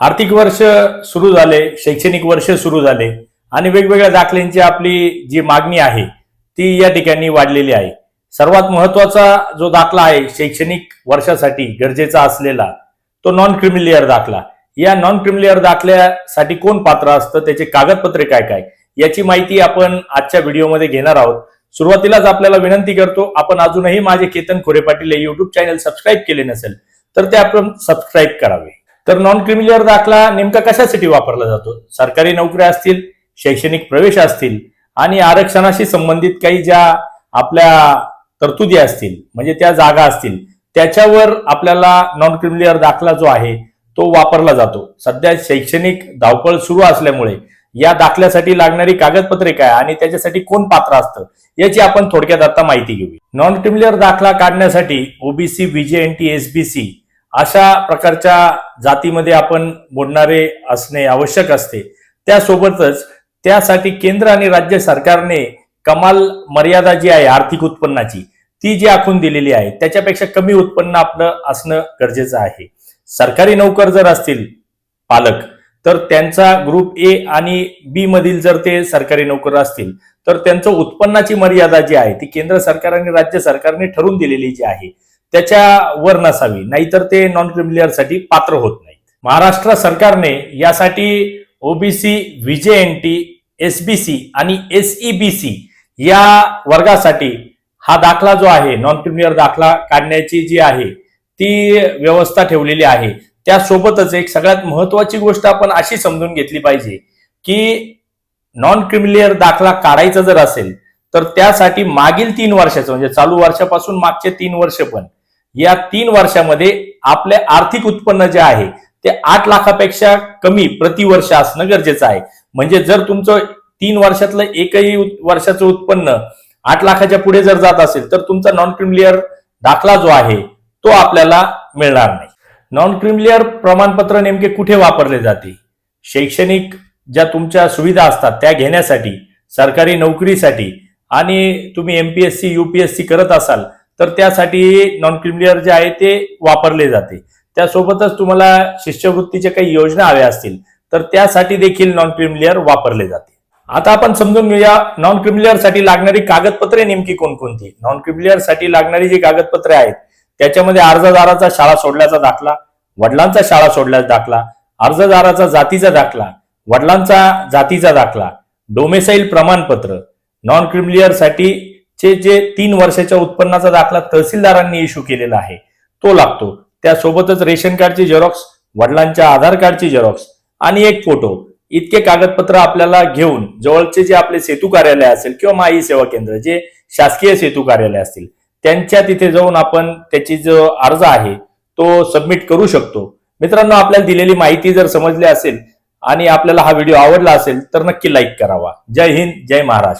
आर्थिक वर्ष सुरू झाले शैक्षणिक वर्ष सुरू झाले आणि वेगवेगळ्या दाखल्यांची आपली जी मागणी आहे ती या ठिकाणी वाढलेली आहे. सर्वात महत्त्वाचा जो दाखला आहे शैक्षणिक वर्षासाठी गरजेचा असलेला तो नॉन क्रिमिलियर दाखला. या नॉन क्रिमिलियर दाखल्यासाठी कोण पात्र असतं त्याचे कागदपत्रे काय काय याची माहिती आपण आजच्या व्हिडिओमध्ये घेणार आहोत. सुरुवातीलाच आपल्याला विनंती करतो आपण अजूनही माझे केतन खोरे पाटील हे युट्यूब चॅनल सबस्क्राईब केले नसेल तर ते आपण सबस्क्राईब करावे. तर नॉन क्रिमिलियर दाखला नेमका कशासाठी वापरला जातो? सरकारी नोकऱ्या असतील शैक्षणिक प्रवेश असतील आणि आरक्षणाशी संबंधित काही ज्या आपल्या तरतुदी असतील म्हणजे त्या जागा असतील त्याच्यावर आपल्याला नॉन क्रिमिलियर दाखला जो आहे तो वापरला जातो. सध्या शैक्षणिक धावपळ सुरू असल्यामुळे या दाखल्यासाठी लागणारी कागदपत्रे काय आणि त्याच्यासाठी कोण पात्र असतं याची आपण थोडक्यात आता माहिती घेऊया. नॉन क्रिमिलियर दाखला काढण्यासाठी ओबीसी व्हीजेएनटी एसबीसी अशा प्रकारच्या जातीमध्ये आपण मोडणारे असणे आवश्यक असते. त्यासोबतच त्यासाठी केंद्र आणि राज्य सरकारने कमाल मर्यादा जी आहे आर्थिक उत्पन्नाची ती जी आखून दिलेली आहे त्याच्यापेक्षा कमी उत्पन्न आपलं असणं गरजेचं आहे. सरकारी नोकर जर असतील पालक तर त्यांचा ग्रुप ए आणि बी मधील जर ते सरकारी नोकर असतील तर त्यांचं उत्पन्नाची मर्यादा जी आहे ती केंद्र सरकार आणि राज्य सरकारने ठरवून दिलेली जी आहे त्याच्यावर नसावी. नाहीतर ते नॉन क्रिमिलियरसाठी पात्र होत नाहीत. महाराष्ट्र सरकारने यासाठी ओबीसी व्हीजेएनटी एसबीसी आणि एसईबीसी या वर्गासाठी हा दाखला जो आहे नॉन क्रिमिलियर दाखला काढण्याची जी आहे ती व्यवस्था ठेवलेली आहे. त्यासोबतच एक सगळ्यात महत्वाची गोष्ट आपण अशी समजून घेतली पाहिजे की नॉन क्रिमिलियर दाखला काढायचा जर असेल तर त्यासाठी मागील तीन वर्षाचं म्हणजे चालू वर्षापासून मागचे तीन वर्ष पण या तीन वर्षामध्ये आपले आर्थिक उत्पन्न जे आहे ते आठ लाखापेक्षा कमी प्रतिवर्ष असणं गरजेचं आहे. म्हणजे जर तुमचं तीन वर्षातलं एकही वर्षाचं उत्पन्न आठ लाखाच्या पुढे जर जात असेल तर तुमचा नॉन क्रिमिलियर दाखला जो आहे तो आपल्याला मिळणार नाही. नॉन क्रिमिलियर प्रमाणपत्र नेमके कुठे वापरले जाते? शैक्षणिक ज्या तुमच्या सुविधा असतात त्या घेण्यासाठी सरकारी नोकरीसाठी आणि तुम्ही एमपीएससी युपीएससी करत असाल तर त्यासाठी नॉन क्रिमिलियर जे आहे ते वापरले जाते. त्यासोबतच तुम्हाला शिष्यवृत्तीच्या काही योजना हव्या असतील तर त्यासाठी देखील नॉन क्रिमिलियर वापरले जाते. आता आपण समजून घेऊया नॉन क्रिमिलियरसाठी लागणारी कागदपत्रे नेमकी कोणकोणती? नॉन क्रिमिलियरसाठी लागणारी जी कागदपत्रे आहेत त्याच्यामध्ये अर्जदाराचा शाळा सोडल्याचा दाखला वडिलांचा शाळा सोडल्याचा दाखला अर्जदाराचा जातीचा दाखला वडिलांचा जातीचा दाखला डोमेसाईल प्रमाणपत्र नॉन क्रिमिलियरसाठी चे जे तीन वर्षाच्या उत्पन्नाचा दाखला तहसीलदारांनी इश्यू केलेला आहे तो लागतो. त्यासोबतच रेशन कार्डची झेरॉक्स वडिलांच्या आधार कार्डची झेरॉक्स आणि एक फोटो इतके कागदपत्र आपल्याला घेऊन जवळचे जे आपले सेतू कार्यालय असेल किंवा माई सेवा केंद्र जे शासकीय सेतू कार्यालय असतील त्यांच्या तिथे जाऊन आपण त्याची जो अर्ज आहे तो सबमिट करू शकतो. मित्रांनो आपल्याला दिलेली माहिती जर समजली असेल आणि आपल्याला हा व्हिडिओ आवडला असेल तर नक्की लाईक करावा. जय हिंद जय महाराष्ट्र.